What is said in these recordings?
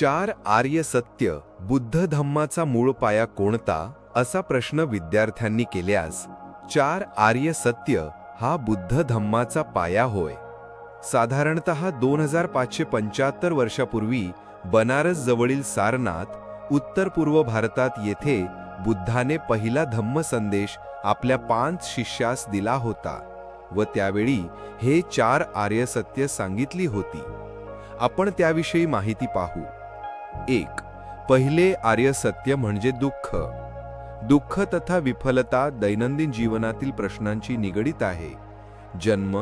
चार आर्य सत्य बुद्ध धम्माचा मूळ पाया कोणता असा प्रश्न विद्यार्थ्यांनी केल्यास चार आर्य सत्य हा बुद्ध धम्माचा पाया होय. साधारणत दोन हजार पाचशे पंच्याहत्तर वर्षापूर्वी बनारस जवळील सारनाथ उत्तर पूर्व भारतात येथे बुद्धाने पहिला धम्म संदेश आपल्या पाच शिष्यास दिला होता व त्यावेळी हे चार आर्य सत्य सांगितली होती. आपण त्याविषयी माहिती पाहू. एक. पहिले आर्य सत्य म्हणजे दुःख. दुःख तथा विफलता दैनंदिन जीवनातील प्रश्नांची निगडीत आहे. जन्म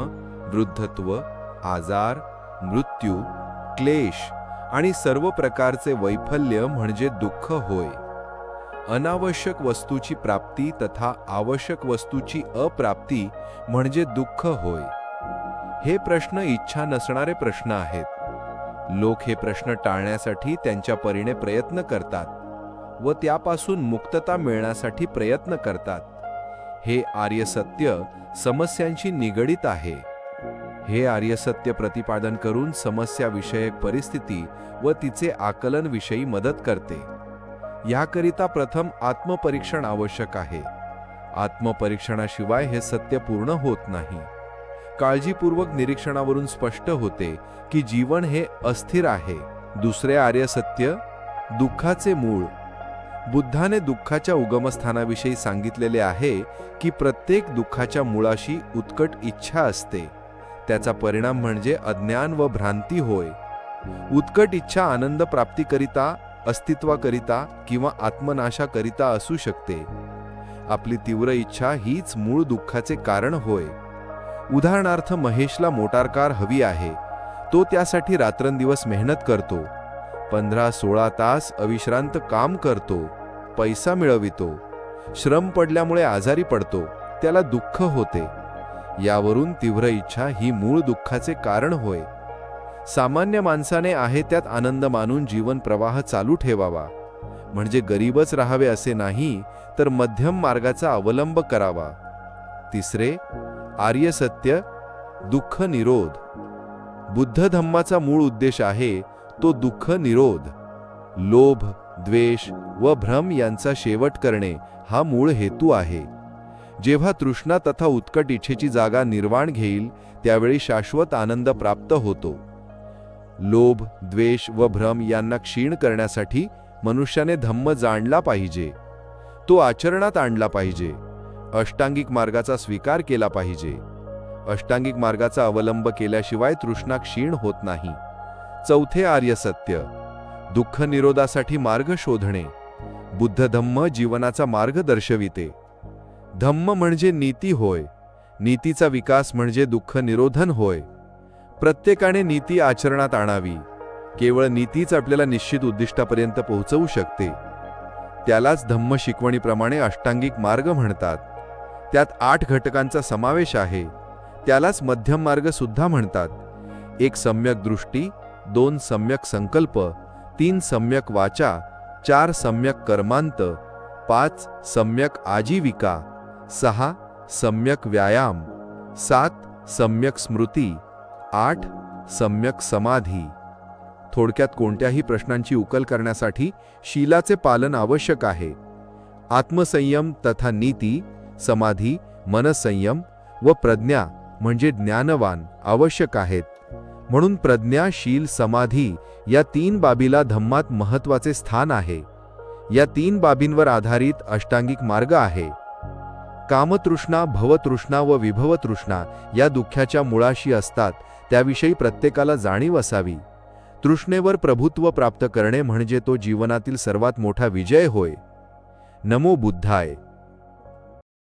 वृद्धत्व आजार मृत्यू क्लेश आणि सर्व प्रकारचे वैफल्य म्हणजे दुःख होय. अनावश्यक वस्तूची प्राप्ती तथा आवश्यक वस्तूची अप्राप्ती म्हणजे दुःख होय. हे प्रश्न इच्छा नसणारे प्रश्न आहेत. लोक हे प्रश्न टाळण्यासाठी त्यांच्या परीने प्रयत्न करतात व त्यापासून मुक्तता मिळण्यासाठी प्रयत्न करतात. हे आर्य सत्य समस्यांशी निगडीत आहे. हे आर्य सत्य प्रतिपादन करून समस्याविषयक परिस्थिती व तिचे आकलन विषयी मदत करते. याकरिता प्रथम आत्मपरीक्षण आवश्यक आहे. आत्मपरीक्षणाशिवाय हे सत्य पूर्ण होत नाही. काळजीपूर्वक निरीक्षणावरून स्पष्ट होते की जीवन हे अस्थिर आहे. दुसरे आर्य सत्य दुःखाचे मूळ. बुद्धाने दुःखाच्या उगमस्थानाविषयी सांगितलेले आहे की प्रत्येक दुःखाच्या मुळाशी उत्कट इच्छा असते. त्याचा परिणाम म्हणजे अज्ञान व भ्रांती होय. उत्कट इच्छा आनंद प्राप्तीकरिता अस्तित्वाकरिता किंवा आत्मनाशाकरिता असू शकते. आपली तीव्र इच्छा हीच मूळ दुःखाचे कारण होय. उदाहरणार्थ महेशला मोटार कार हवी आहे. तो त्यासाठी रात्रंदिवस मेहनत करतो. पंधरा सोळा तास अविश्रांत काम करतो. पैसा मिळवितो. श्रम पडल्यामुळे आजारी पडतो. त्याला दुःख होते. यावरून तीव्र इच्छा ही मूळ दुःखाचे कारण होय. सामान्य माणसाने आहे त्यात आनंद मानून जीवन प्रवाह चालू ठेवावा. म्हणजे गरीबच राहावे असे नाही तर मध्यम मार्गाचा अवलंब करावा. तिसरे आर्यसत्य दुःख निरोध. बुद्ध धम्माचा मूळ उद्देश आहे तो दुःख निरोध. लोभ द्वेष व भ्रम यांचा शेवट करणे हा मूळ हेतू आहे. जेव्हा तृष्णा तथा उत्कट इच्छेची जागा निर्वाण घेईल त्यावेळी शाश्वत आनंद प्राप्त होतो. लोभ द्वेष व भ्रम यांना क्षीण करण्यासाठी मनुष्याने धम्म जाणला पाहिजे. तो आचरणात आणला पाहिजे. अष्टांगिक मार्गाचा स्वीकार केला पाहिजे. अष्टांगिक मार्गाचा अवलंब केल्याशिवाय तृष्णा क्षीण होत नाही. चौथे आर्य सत्य. दुःख निरोधासाठी मार्ग शोधणे. बुद्ध धम्म जीवनाचा मार्ग दर्शविते. धम्म म्हणजे नीती होय. नीतीचा विकास म्हणजे दुःख निरोधन होय. प्रत्येकाने नीती आचरणात आणावी. केवळ नीतीच आपल्याला निश्चित उद्दिष्टापर्यंत पोहोचवू शकते. त्यालाच धम्म शिकवणीप्रमाणे अष्टांगिक मार्ग म्हणतात. त्यात आठ घटकांचा समावेश आहे. त्यालाच मध्यम मार्ग सुद्धा म्हणतात. एक सम्यक दृष्टी दोन सम्यक संकल्प तीन सम्यक वाचा चार सम्यक कर्मांत पाच सम्यक आजीविका सहा सम्यक व्यायाम सात सम्यक स्मृती आठ सम्यक समाधी. थोडक्यात कोणत्याही प्रश्नांची उकल करण्यासाठी शीलाचे पालन आवश्यक आहे. आत्मसंयम तथा नीती समाधी मनसंयम व प्रज्ञा म्हणजे ज्ञानवान आवश्यक आहेत. म्हणून प्रज्ञाशील समाधी या तीन बाबीला धम्मात महत्त्वाचे स्थान आहे. या तीन बाबींवर आधारित अष्टांगिक मार्ग आहे. कामतृष्णा भवतृष्णा व विभवतृष्णा या दुःखाच्या मुळाशी असतात त्याविषयी प्रत्येकाला जाणीव असावी. तृष्णेवर प्रभुत्व प्राप्त करणे म्हणजे तो जीवनातील सर्वात मोठा विजय होय. नमो बुद्धाय.